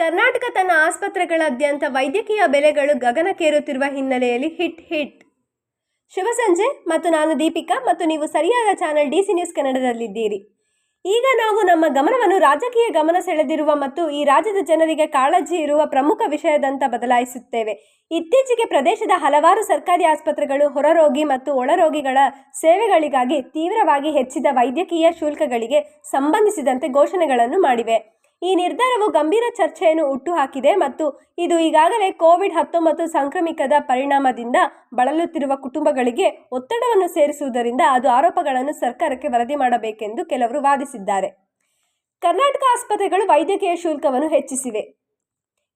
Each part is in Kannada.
ಕರ್ನಾಟಕ ತನ್ನ ಆಸ್ಪತ್ರೆಗಳಾದ್ಯಂತ ವೈದ್ಯಕೀಯ ಬೆಲೆಗಳು ಗಗನಕ್ಕೇರುತ್ತಿರುವ ಹಿನ್ನೆಲೆಯಲ್ಲಿ ಹಿಟ್ ಹಿಟ್. ಶುಭ ಸಂಜೆ, ಮತ್ತು ನಾನು ದೀಪಿಕಾ, ಮತ್ತು ನೀವು ಸರಿಯಾದ ಚಾನೆಲ್ ಡಿ ಸಿ ನ್ಯೂಸ್ ಕನ್ನಡದಲ್ಲಿದ್ದೀರಿ. ಈಗ ನಾವು ನಮ್ಮ ಗಮನವನ್ನು ರಾಜಕೀಯ ಗಮನ ಸೆಳೆದಿರುವ ಮತ್ತು ಈ ರಾಜ್ಯದ ಜನರಿಗೆ ಕಾಳಜಿ ಇರುವ ಪ್ರಮುಖ ವಿಷಯದಂತ ಬದಲಾಯಿಸುತ್ತೇವೆ. ಇತ್ತೀಚೆಗೆ ಪ್ರದೇಶದ ಹಲವಾರು ಸರ್ಕಾರಿ ಆಸ್ಪತ್ರೆಗಳು ಹೊರರೋಗಿ ಮತ್ತು ಒಳರೋಗಿಗಳ ಸೇವೆಗಳಿಗಾಗಿ ತೀವ್ರವಾಗಿ ಹೆಚ್ಚಿದ ವೈದ್ಯಕೀಯ ಶುಲ್ಕಗಳಿಗೆ ಸಂಬಂಧಿಸಿದಂತೆ ಘೋಷಣೆಗಳನ್ನು ಮಾಡಿವೆ. ಈ ನಿರ್ಧಾರವು ಗಂಭೀರ ಚರ್ಚೆಯನ್ನು ಹುಟ್ಟುಹಾಕಿದೆ ಮತ್ತು ಇದು ಈಗಾಗಲೇ ಕೋವಿಡ್ ಹತ್ತೊಂಬತ್ತು ಸಾಂಕ್ರಾಮಿಕದ ಪರಿಣಾಮದಿಂದ ಬಳಲುತ್ತಿರುವ ಕುಟುಂಬಗಳಿಗೆ ಒತ್ತಡವನ್ನು ಸೇರಿಸುವುದರಿಂದ ಅದು ಆರೋಪಗಳನ್ನು ಸರ್ಕಾರಕ್ಕೆ ವರದಿ ಮಾಡಬೇಕೆಂದು ಕೆಲವರು ವಾದಿಸಿದ್ದಾರೆ. ಕರ್ನಾಟಕ ಆಸ್ಪತ್ರೆಗಳು ವೈದ್ಯಕೀಯ ಶುಲ್ಕವನ್ನು ಹೆಚ್ಚಿಸಿವೆ.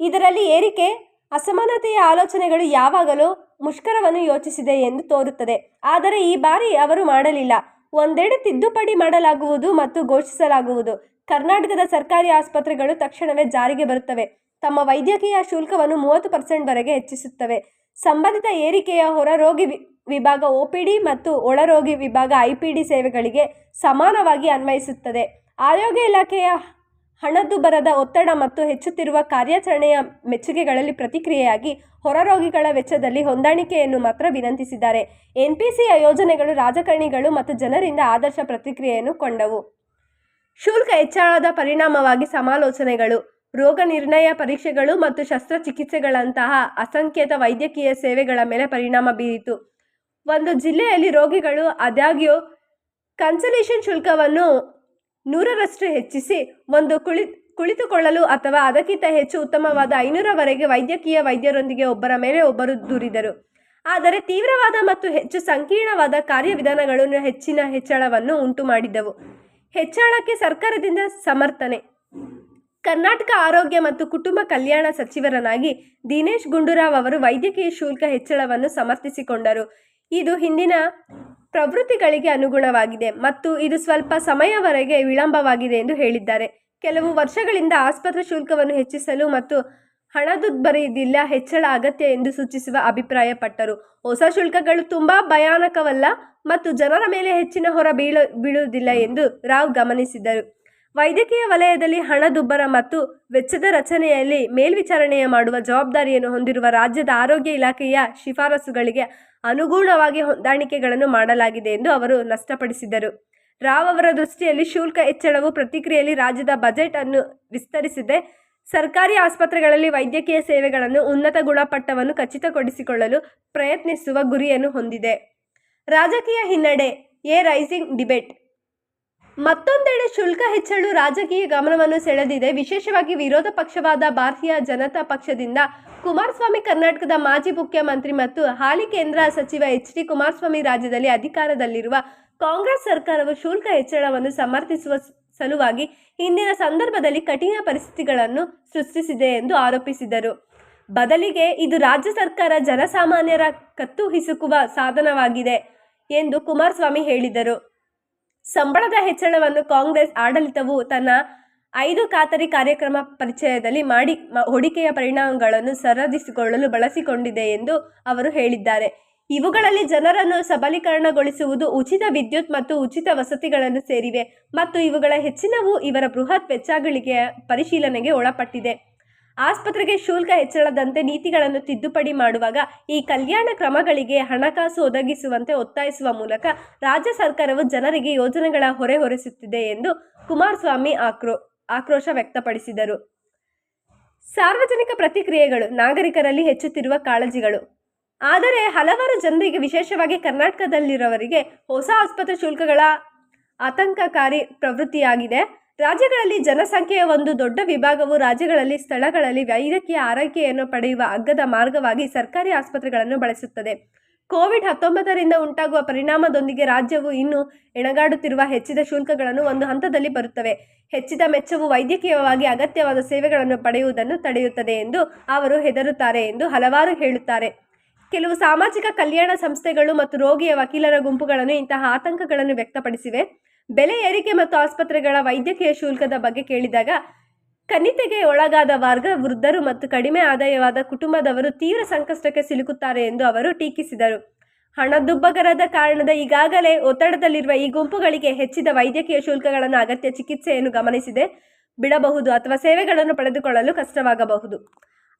ಇದರಲ್ಲಿ ಏರಿಕೆ, ಅಸಮಾನತೆಯ ಆಲೋಚನೆಗಳು ಯಾವಾಗಲೂ ಮುಷ್ಕರವನ್ನು ಯೋಚಿಸಿದೆ ಎಂದು ತೋರುತ್ತದೆ. ಆದರೆ ಈ ಬಾರಿ ಅವರು ಮಾಡಲಿಲ್ಲ. ಒಂದೆಡೆ ತಿದ್ದುಪಡಿ ಮಾಡಲಾಗುವುದು ಮತ್ತು ಘೋಷಿಸಲಾಗುವುದು. ಕರ್ನಾಟಕದ ಸರ್ಕಾರಿ ಆಸ್ಪತ್ರೆಗಳು ತಕ್ಷಣವೇ ಜಾರಿಗೆ ಬರುತ್ತವೆ. ತಮ್ಮ ವೈದ್ಯಕೀಯ ಶುಲ್ಕವನ್ನು ಮೂವತ್ತು ಪರ್ಸೆಂಟ್ವರೆಗೆ ಹೆಚ್ಚಿಸುತ್ತವೆ. ಸಂಬಂಧಿತ ಏರಿಕೆಯ ಹೊರರೋಗಿ ವಿಭಾಗ ಒಪಿಡಿ ಮತ್ತು ಒಳರೋಗಿ ವಿಭಾಗ ಐಪಿಡಿ ಸೇವೆಗಳಿಗೆ ಸಮಾನವಾಗಿ ಅನ್ವಯಿಸುತ್ತದೆ. ಆರೋಗ್ಯ ಇಲಾಖೆಯ ಹಣದುಬ್ಬರದ ಒತ್ತಡ ಮತ್ತು ಹೆಚ್ಚುತ್ತಿರುವ ಕಾರ್ಯಾಚರಣೆಯ ಮೆಚ್ಚುಗೆಗಳಲ್ಲಿ ಪ್ರತಿಕ್ರಿಯೆಯಾಗಿ ಹೊರರೋಗಿಗಳ ವೆಚ್ಚದಲ್ಲಿ ಹೊಂದಾಣಿಕೆಯನ್ನು ಮಾತ್ರ ವಿನಂತಿಸಿದ್ದಾರೆ. ಎನ್ಪಿಸಿಯ ಯೋಜನೆಗಳು ರಾಜಕಾರಣಿಗಳು ಮತ್ತು ಜನರಿಂದ ಆದರ್ಶ ಪ್ರತಿಕ್ರಿಯೆಯನ್ನು ಕೊಂಡವು. ಶುಲ್ಕ ಹೆಚ್ಚಳದ ಪರಿಣಾಮವಾಗಿ ಸಮಾಲೋಚನೆಗಳು, ರೋಗ ನಿರ್ಣಯ ಪರೀಕ್ಷೆಗಳು ಮತ್ತು ಶಸ್ತ್ರಚಿಕಿತ್ಸೆಗಳಂತಹ ಅಸಂಖ್ಯಾತ ವೈದ್ಯಕೀಯ ಸೇವೆಗಳ ಮೇಲೆ ಪರಿಣಾಮ ಬೀರಿತು. ಒಂದು ಜಿಲ್ಲೆಯಲ್ಲಿ ರೋಗಿಗಳು ಆದಾಗ್ಯೂ ಕನ್ಸಲೇಷನ್ ಶುಲ್ಕವನ್ನು ನೂರರಷ್ಟು ಹೆಚ್ಚಿಸಿ ಒಂದು ಕುಳಿ, ಕುಳಿತುಕೊಳ್ಳಲು ಅಥವಾ ಅದಕ್ಕಿಂತ ಹೆಚ್ಚು ಉತ್ತಮವಾದ ಐನೂರವರೆಗೆ ವೈದ್ಯಕೀಯ ವೈದ್ಯರೊಂದಿಗೆ ಒಬ್ಬರ ಮೇಲೆ ಒಬ್ಬರು ದೂರಿದರು. ಆದರೆ ತೀವ್ರವಾದ ಮತ್ತು ಹೆಚ್ಚು ಸಂಕೀರ್ಣವಾದ ಕಾರ್ಯವಿಧಾನಗಳನ್ನು ಹೆಚ್ಚಿನ ಹೆಚ್ಚಳವನ್ನು ಉಂಟು ಮಾಡಿದವು ಹೆಚ್ಚಳಕ್ಕೆ ಸರ್ಕಾರದಿಂದ ಸಮರ್ಥನೆ. ಕರ್ನಾಟಕ ಆರೋಗ್ಯ ಮತ್ತು ಕುಟುಂಬ ಕಲ್ಯಾಣ ಸಚಿವರನಾಗಿ ದಿನೇಶ್ ಗುಂಡೂರಾವ್ ಅವರು ವೈದ್ಯಕೀಯ ಶುಲ್ಕ ಹೆಚ್ಚಳವನ್ನು ಸಮರ್ಥಿಸಿಕೊಂಡರು. ಇದು ಹಿಂದಿನ ಪ್ರವೃತ್ತಿಗಳಿಗೆ ಅನುಗುಣವಾಗಿದೆ ಮತ್ತು ಇದು ಸ್ವಲ್ಪ ಸಮಯವರೆಗೆ ವಿಳಂಬವಾಗಿದೆ ಎಂದು ಹೇಳಿದ್ದಾರೆ. ಕೆಲವು ವರ್ಷಗಳಿಂದ ಆಸ್ಪತ್ರೆ ಶುಲ್ಕವನ್ನು ಹೆಚ್ಚಿಸಲು ಮತ್ತು ಹಣದುಬ್ಬರದಿಲ್ಲ ಹೆಚ್ಚಳ ಅಗತ್ಯ ಎಂದು ಸೂಚಿಸುವ ಅಭಿಪ್ರಾಯಪಟ್ಟರು. ಹೊಸ ಶುಲ್ಕಗಳು ತುಂಬಾ ಭಯಾನಕವಲ್ಲ ಮತ್ತು ಜನರ ಮೇಲೆ ಹೆಚ್ಚಿನ ಹೊರ ಬೀಳ, ಬೀಳುವುದಿಲ್ಲ ಎಂದು ರಾವ್ ಗಮನಿಸಿದರು. ವೈದ್ಯಕೀಯ ವಲಯದಲ್ಲಿ ಹಣದುಬ್ಬರ ಮತ್ತು ವೆಚ್ಚದ ರಚನೆಯಲ್ಲಿ ಮೇಲ್ವಿಚಾರಣೆಯ ಮಾಡುವ ಜವಾಬ್ದಾರಿಯನ್ನು ಹೊಂದಿರುವ ರಾಜ್ಯದ ಆರೋಗ್ಯ ಇಲಾಖೆಯ ಶಿಫಾರಸುಗಳಿಗೆ ಅನುಗುಣವಾಗಿ ಹೊಂದಾಣಿಕೆಗಳನ್ನು ಮಾಡಲಾಗಿದೆ ಎಂದು ಅವರು ನಷ್ಟಪಡಿಸಿದರು. ರಾವ್ ಅವರ ದೃಷ್ಟಿಯಲ್ಲಿ ಶುಲ್ಕ ಹೆಚ್ಚಳವು ಪ್ರತಿಕ್ರಿಯೆಯಲ್ಲಿ ರಾಜ್ಯದ ಬಜೆಟ್ ಅನ್ನು ವಿಸ್ತರಿಸಿದೆ. ಸರ್ಕಾರಿ ಆಸ್ಪತ್ರೆಗಳಲ್ಲಿ ವೈದ್ಯಕೀಯ ಸೇವೆಗಳನ್ನು ಉನ್ನತ ಗುಣಮಟ್ಟವನ್ನು ಖಚಿತಪಡಿಸಿಕೊಳ್ಳಲು ಪ್ರಯತ್ನಿಸುವ ಗುರಿಯನ್ನು ಹೊಂದಿದೆ. ರಾಜಕೀಯ ಹಿನ್ನಡೆ, ಎ ರೈಸಿಂಗ್ ಡಿಬೇಟ್. ಮತ್ತೊಂದೆಡೆ ಶುಲ್ಕ ಹೆಚ್ಚಳು ರಾಜಕೀಯ ಗಮನವನ್ನು ಸೆಳೆದಿದೆ. ವಿಶೇಷವಾಗಿ ವಿರೋಧ ಪಕ್ಷವಾದ ಭಾರತೀಯ ಜನತಾ ಪಕ್ಷದಿಂದ ಕುಮಾರಸ್ವಾಮಿ ಕರ್ನಾಟಕದ ಮಾಜಿ ಮುಖ್ಯಮಂತ್ರಿ ಮತ್ತು ಹಾಲಿ ಕೇಂದ್ರ ಸಚಿವ ಎಚ್ ಡಿ ಕುಮಾರಸ್ವಾಮಿ ರಾಜ್ಯದಲ್ಲಿ ಅಧಿಕಾರದಲ್ಲಿರುವ ಕಾಂಗ್ರೆಸ್ ಸರ್ಕಾರವು ಶುಲ್ಕ ಹೆಚ್ಚಳವನ್ನು ಸಮರ್ಥಿಸುವ ಸಲುವಾಗಿ ಇಂದಿನ ಸಂದರ್ಭದಲ್ಲಿ ಕಠಿಣ ಪರಿಸ್ಥಿತಿಗಳನ್ನು ಸೃಷ್ಟಿಸಿದೆ ಎಂದು ಆರೋಪಿಸಿದರು. ಬದಲಿಗೆ ಇದು ರಾಜ್ಯ ಸರ್ಕಾರ ಜನಸಾಮಾನ್ಯರ ಕತ್ತು ಹಿಸುಕುವ ಸಾಧನವಾಗಿದೆ ಎಂದು ಕುಮಾರಸ್ವಾಮಿ ಹೇಳಿದರು. ಸಂಬಳದ ಹೆಚ್ಚಳವನ್ನು ಕಾಂಗ್ರೆಸ್ ಆಡಳಿತವು ತನ್ನ ಐದು ಖಾತರಿ ಕಾರ್ಯಕ್ರಮ ಪರಿಚಯದಲ್ಲಿ ಮಾಡಿ ಹೂಡಿಕೆಯ ಪರಿಣಾಮಗಳನ್ನು ಸರದಿಸಿಕೊಳ್ಳಲು ಬಳಸಿಕೊಂಡಿದೆ ಎಂದು ಅವರು ಹೇಳಿದ್ದಾರೆ. ಇವುಗಳಲ್ಲಿ ಜನರನ್ನು ಸಬಲೀಕರಣಗೊಳಿಸುವುದು ಉಚಿತ ವಿದ್ಯುತ್ ಮತ್ತು ಉಚಿತ ವಸತಿಗಳನ್ನು ಸೇರಿವೆ ಮತ್ತು ಇವುಗಳ ಹೆಚ್ಚಿನವು ಇವರ ಬೃಹತ್ ವೆಚ್ಚಗಳಿಗೆ ಪರಿಶೀಲನೆಗೆ ಒಳಪಟ್ಟಿದೆ. ಆಸ್ಪತ್ರೆಗೆ ಶುಲ್ಕ ಹೆಚ್ಚಳದಂತೆ ನೀತಿಗಳನ್ನು ತಿದ್ದುಪಡಿ ಮಾಡುವಾಗ ಈ ಕಲ್ಯಾಣ ಕ್ರಮಗಳಿಗೆ ಹಣಕಾಸು ಒದಗಿಸುವಂತೆ ಒತ್ತಾಯಿಸುವ ಮೂಲಕ ರಾಜ್ಯ ಸರ್ಕಾರವು ಜನರಿಗೆ ಯೋಜನೆಗಳ ಹೊರೆ ಹೊರಿಸುತ್ತಿದೆ ಎಂದು ಕುಮಾರಸ್ವಾಮಿ ಆಕ್ರೋ, ಆಕ್ರೋಶ ವ್ಯಕ್ತಪಡಿಸಿದರು. ಸಾರ್ವಜನಿಕ ಪ್ರತಿಕ್ರಿಯೆಗಳು ನಾಗರಿಕರಲ್ಲಿ ಹೆಚ್ಚುತ್ತಿರುವ ಕಾಳಜಿಗಳು. ಆದರೆ ಹಲವಾರು ಜನರಿಗೆ, ವಿಶೇಷವಾಗಿ ಕರ್ನಾಟಕದಲ್ಲಿರುವವರಿಗೆ ಹೊಸ ಆಸ್ಪತ್ರೆ ಶುಲ್ಕಗಳ ಆತಂಕಕಾರಿ ಪ್ರವೃತ್ತಿಯಾಗಿದೆ. ರಾಜ್ಯಗಳಲ್ಲಿ ಜನಸಂಖ್ಯೆಯ ಒಂದು ದೊಡ್ಡ ವಿಭಾಗವು ರಾಜ್ಯಗಳಲ್ಲಿ ಸ್ಥಳಗಳಲ್ಲಿ ವೈದ್ಯಕೀಯ ಆರೈಕೆಯನ್ನು ಪಡೆಯುವ ಅಗ್ಗದ ಮಾರ್ಗವಾಗಿ ಸರ್ಕಾರಿ ಆಸ್ಪತ್ರೆಗಳನ್ನು ಬಳಸುತ್ತದೆ. ಕೋವಿಡ್ ಹತ್ತೊಂಬತ್ತರಿಂದ ಉಂಟಾಗುವ ಪರಿಣಾಮದೊಂದಿಗೆ ರಾಜ್ಯವು ಇನ್ನೂ ಎಣಗಾಡುತ್ತಿರುವ ಹೆಚ್ಚಿದ ಶುಲ್ಕಗಳನ್ನು ಒಂದು ಹಂತದಲ್ಲಿ ಬರುತ್ತವೆ. ಹೆಚ್ಚಿದ ಮೆಚ್ಚವು ವೈದ್ಯಕೀಯವಾಗಿ ಅಗತ್ಯವಾದ ಸೇವೆಗಳನ್ನು ಪಡೆಯುವುದನ್ನು ತಡೆಯುತ್ತದೆ ಎಂದು ಅವರು ಹೆದರುತ್ತಾರೆ ಎಂದು ಹಲವಾರು ಹೇಳುತ್ತಾರೆ. ಕೆಲವು ಸಾಮಾಜಿಕ ಕಲ್ಯಾಣ ಸಂಸ್ಥೆಗಳು ಮತ್ತು ರೋಗಿಯ ವಕೀಲರ ಗುಂಪುಗಳನ್ನು ಇಂತಹ ಆತಂಕಗಳನ್ನು ವ್ಯಕ್ತಪಡಿಸಿವೆ. ಬೆಲೆ ಏರಿಕೆ ಮತ್ತು ಆಸ್ಪತ್ರೆಗಳ ವೈದ್ಯಕೀಯ ಶುಲ್ಕದ ಬಗ್ಗೆ ಕೇಳಿದಾಗ ಕನಿತೆಗೆ ಒಳಗಾದ ವರ್ಗ, ವೃದ್ಧರು ಮತ್ತು ಕಡಿಮೆ ಆದಾಯವಾದ ಕುಟುಂಬದವರು ತೀವ್ರ ಸಂಕಷ್ಟಕ್ಕೆ ಸಿಲುಕುತ್ತಾರೆ ಎಂದು ಅವರು ಟೀಕಿಸಿದರು. ಹಣದುಬ್ಬಗರದ ಕಾರಣದ ಈಗಾಗಲೇ ಒತ್ತಡದಲ್ಲಿರುವ ಈ ಗುಂಪುಗಳಿಗೆ ಹೆಚ್ಚಿದ ವೈದ್ಯಕೀಯ ಶುಲ್ಕಗಳನ್ನು ಅಗತ್ಯ ಚಿಕಿತ್ಸೆಯನ್ನು ಗಮನಿಸಿದೆ. ಬಿಡಬಹುದು ಅಥವಾ ಸೇವೆಗಳನ್ನು ಪಡೆದುಕೊಳ್ಳಲು ಕಷ್ಟವಾಗಬಹುದು.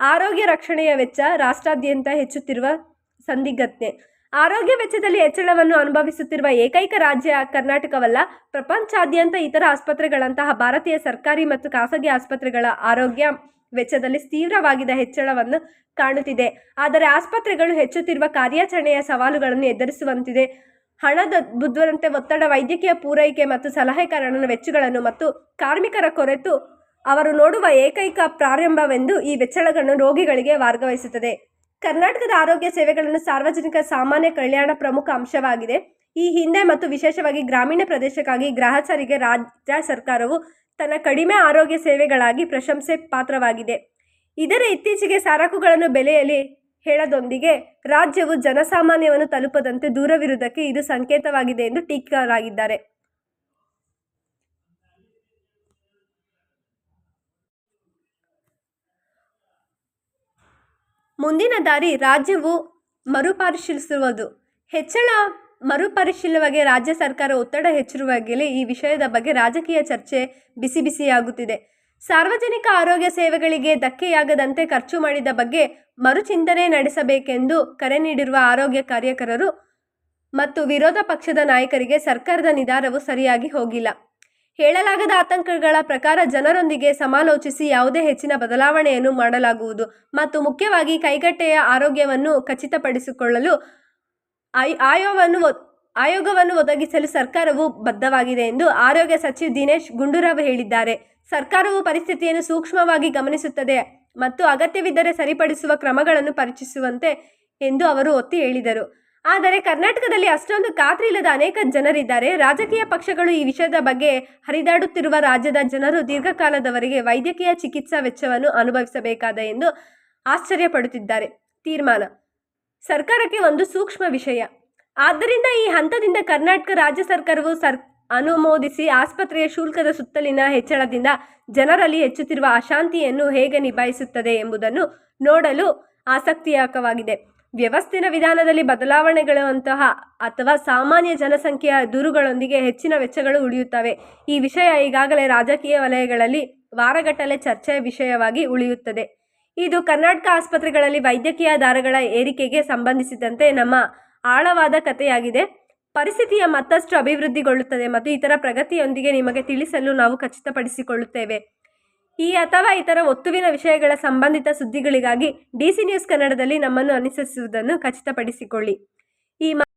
ಆರೋಗ್ಯ ರಕ್ಷಣೆಯ ವೆಚ್ಚ ರಾಷ್ಟ್ರಾದ್ಯಂತ ಹೆಚ್ಚುತ್ತಿರುವ ಸಂದಿಗ್ಧತೆ. ಆರೋಗ್ಯ ವೆಚ್ಚದಲ್ಲಿ ಹೆಚ್ಚಳವನ್ನು ಅನುಭವಿಸುತ್ತಿರುವ ಏಕೈಕ ರಾಜ್ಯ ಕರ್ನಾಟಕವಲ್ಲ, ಪ್ರಪಂಚಾದ್ಯಂತ ಇತರ ಆಸ್ಪತ್ರೆಗಳಂತಹ ಭಾರತೀಯ ಸರ್ಕಾರಿ ಮತ್ತು ಖಾಸಗಿ ಆಸ್ಪತ್ರೆಗಳ ಆರೋಗ್ಯ ವೆಚ್ಚದಲ್ಲಿ ತೀವ್ರವಾಗಿದ ಹೆಚ್ಚಳವನ್ನು ಕಾಣುತ್ತಿದೆ. ಆದರೆ ಆಸ್ಪತ್ರೆಗಳು ಹೆಚ್ಚುತ್ತಿರುವ ಕಾರ್ಯಾಚರಣೆಯ ಸವಾಲುಗಳನ್ನು ಎದುರಿಸುವಂತಿದೆ. ಹಣದ ಬುದ್ಧರಂತೆ ಒತ್ತಡ, ವೈದ್ಯಕೀಯ ಪೂರೈಕೆ ಮತ್ತು ಸಲಹೆಗಾರನ ವೆಚ್ಚಗಳನ್ನು ಮತ್ತು ಕಾರ್ಮಿಕರ ಕೊರೆತು ಅವರು ನೋಡುವ ಏಕೈಕ ಪ್ರಾರಂಭವೆಂದು ಈ ವೆಚ್ಚಗಳನ್ನು ರೋಗಿಗಳಿಗೆ ವರ್ಗವಹಿಸುತ್ತದೆ ಕರ್ನಾಟಕದ ಆರೋಗ್ಯ ಸೇವೆಗಳನ್ನು ಸಾರ್ವಜನಿಕ ಸಾಮಾನ್ಯ ಕಲ್ಯಾಣ ಪ್ರಮುಖ ಅಂಶವಾಗಿದೆ. ಈ ಹಿಂದೆ ಮತ್ತು ವಿಶೇಷವಾಗಿ ಗ್ರಾಮೀಣ ಪ್ರದೇಶಕ್ಕಾಗಿ ಗ್ರಾಹಕರಿಗೆ ರಾಜ್ಯ ಸರ್ಕಾರವು ತನ್ನ ಕಡಿಮೆ ಆರೋಗ್ಯ ಸೇವೆಗಳಾಗಿ ಪ್ರಶಂಸೆ ಪಾತ್ರವಾಗಿದೆ. ಇದರ ಇತ್ತೀಚೆಗೆ ಸರಕುಗಳನ್ನು ಬೆಲೆಯಲ್ಲಿ ಹೇಳದೊಂದಿಗೆ ರಾಜ್ಯವು ಜನಸಾಮಾನ್ಯವನ್ನು ತಲುಪದಂತೆ ದೂರವಿರುವುದಕ್ಕೆ ಇದು ಸಂಕೇತವಾಗಿದೆ ಎಂದು ಟೀಕರಾಗಿದ್ದಾರೆ. ಮುಂದಿನ ದಾರಿ ರಾಜ್ಯವು ಮರುಪರಿಶೀಲಿಸುವುದು ಹೆಚ್ಚಳ ಮರುಪರಿಶೀಲವಾಗಿ ರಾಜ್ಯ ಸರ್ಕಾರ ಒತ್ತಡ ಹೆಚ್ಚಿರುವಾಗಲೇ ಈ ವಿಷಯದ ಬಗ್ಗೆ ರಾಜಕೀಯ ಚರ್ಚೆ ಬಿಸಿ ಬಿಸಿಯಾಗುತ್ತಿದೆ. ಸಾರ್ವಜನಿಕ ಆರೋಗ್ಯ ಸೇವೆಗಳಿಗೆ ಧಕ್ಕೆಯಾಗದಂತೆ ಖರ್ಚು ಮಾಡಿದ ಬಗ್ಗೆ ಮರುಚಿಂತನೆ ನಡೆಸಬೇಕೆಂದು ಕರೆ ನೀಡಿರುವ ಆರೋಗ್ಯ ಕಾರ್ಯಕರರು ಮತ್ತು ವಿರೋಧ ಪಕ್ಷದ ನಾಯಕರಿಗೆ ಸರ್ಕಾರದ ನಿಧಾರವು ಸರಿಯಾಗಿ ಹೋಗಿಲ್ಲ. ಹೇಳಲಾಗದ ಆತಂಕಗಳ ಪ್ರಕಾರ ಜನರೊಂದಿಗೆ ಸಮಾಲೋಚಿಸಿ ಯಾವುದೇ ಹೆಚ್ಚಿನ ಬದಲಾವಣೆಯನ್ನು ಮಾಡಲಾಗುವುದು ಮತ್ತು ಮುಖ್ಯವಾಗಿ ಕೈಗಟ್ಟೆಯ ಆರೋಗ್ಯವನ್ನು ಖಚಿತಪಡಿಸಿಕೊಳ್ಳಲು ಆಯ್ ಆಯೋಗವನ್ನು ಒ- ಆಯೋಗವನ್ನು ಒದಗಿಸಲು ಸರ್ಕಾರವು ಬದ್ಧವಾಗಿದೆ ಎಂದು ಆರೋಗ್ಯ ಸಚಿವ ದಿನೇಶ್ ಗುಂಡೂರಾವ್ ಹೇಳಿದ್ದಾರೆ. ಸರ್ಕಾರವು ಪರಿಸ್ಥಿತಿಯನ್ನು ಸೂಕ್ಷ್ಮವಾಗಿ ಗಮನಿಸುತ್ತದೆ ಮತ್ತು ಅಗತ್ಯವಿದ್ದರೆ ಸರಿಪಡಿಸುವ ಕ್ರಮಗಳನ್ನು ಪರಿಚಯಿಸುವಂತೆ ಎಂದು ಅವರು ಒತ್ತಿ ಹೇಳಿದರು. ಆದರೆ ಕರ್ನಾಟಕದಲ್ಲಿ ಅಷ್ಟೊಂದು ಖಾತ್ರಿ ಇಲ್ಲದ ಅನೇಕ ಜನರಿದ್ದಾರೆ. ರಾಜಕೀಯ ಪಕ್ಷಗಳು ಈ ವಿಷಯದ ಬಗ್ಗೆ ಹರಿದಾಡುತ್ತಿರುವ ರಾಜ್ಯದ ಜನರು ದೀರ್ಘಕಾಲದವರೆಗೆ ವೈದ್ಯಕೀಯ ಚಿಕಿತ್ಸಾ ವೆಚ್ಚವನ್ನು ಅನುಭವಿಸಬೇಕಾದ ಎಂದು ಆಶ್ಚರ್ಯಪಡುತ್ತಿದ್ದಾರೆ. ತೀರ್ಮಾನ. ಸರ್ಕಾರಕ್ಕೆ ಒಂದು ಸೂಕ್ಷ್ಮ ವಿಷಯ. ಆದ್ದರಿಂದ ಈ ಹಂತದಿಂದ ಕರ್ನಾಟಕ ರಾಜ್ಯ ಸರ್ಕಾರವು ಸರ್ ಅನುಮೋದಿಸಿ ಆಸ್ಪತ್ರೆಯ ಶುಲ್ಕದ ಸುತ್ತಲಿನ ಹೆಚ್ಚಳದಿಂದ ಜನರಲ್ಲಿ ಹೆಚ್ಚುತ್ತಿರುವ ಅಶಾಂತಿಯನ್ನು ಹೇಗೆ ನಿಭಾಯಿಸುತ್ತದೆ ಎಂಬುದನ್ನು ನೋಡಲು ಆಸಕ್ತಿಯಾಕವಾಗಿದೆ ವ್ಯವಸ್ಥಿತ ವಿಧಾನದಲ್ಲಿ ಬದಲಾವಣೆಗಳು ಅಂತಹ ಅಥವಾ ಸಾಮಾನ್ಯ ಜನಸಂಖ್ಯೆಯ ದೂರುಗಳೊಂದಿಗೆ ಹೆಚ್ಚಿನ ವೆಚ್ಚಗಳು ಉಳಿಯುತ್ತವೆ. ಈ ವಿಷಯ ಈಗಾಗಲೇ ರಾಜಕೀಯ ವಲಯಗಳಲ್ಲಿ ವಾರಗಟ್ಟಲೆ ಚರ್ಚೆಯ ವಿಷಯವಾಗಿ ಉಳಿಯುತ್ತದೆ. ಇದು ಕರ್ನಾಟಕ ಆಸ್ಪತ್ರೆಗಳಲ್ಲಿ ವೈದ್ಯಕೀಯ ದಾರಗಳ ಏರಿಕೆಗೆ ಸಂಬಂಧಿಸಿದಂತೆ ನಮ್ಮ ಆಳವಾದ ಕಥೆಯಾಗಿದೆ. ಪರಿಸ್ಥಿತಿಯ ಮತ್ತಷ್ಟು ಅಭಿವೃದ್ಧಿಗೊಳ್ಳುತ್ತದೆ ಮತ್ತು ಇತರ ಪ್ರಗತಿಯೊಂದಿಗೆ ನಿಮಗೆ ತಿಳಿಸಲು ನಾವು ಖಚಿತಪಡಿಸಿಕೊಳ್ಳುತ್ತೇವೆ. ಈ ಅಥವಾ ಇತರ ಒತ್ತುವಿನ ವಿಷಯಗಳ ಸಂಬಂಧಿತ ಸುದ್ದಿಗಳಿಗಾಗಿ ಡಿ ಸಿ ನ್ಯೂಸ್ ಕನ್ನಡದಲ್ಲಿ ನಮ್ಮನ್ನು ಅನುಸರಿಸುವುದನ್ನು ಖಚಿತಪಡಿಸಿಕೊಳ್ಳಿ. ಈ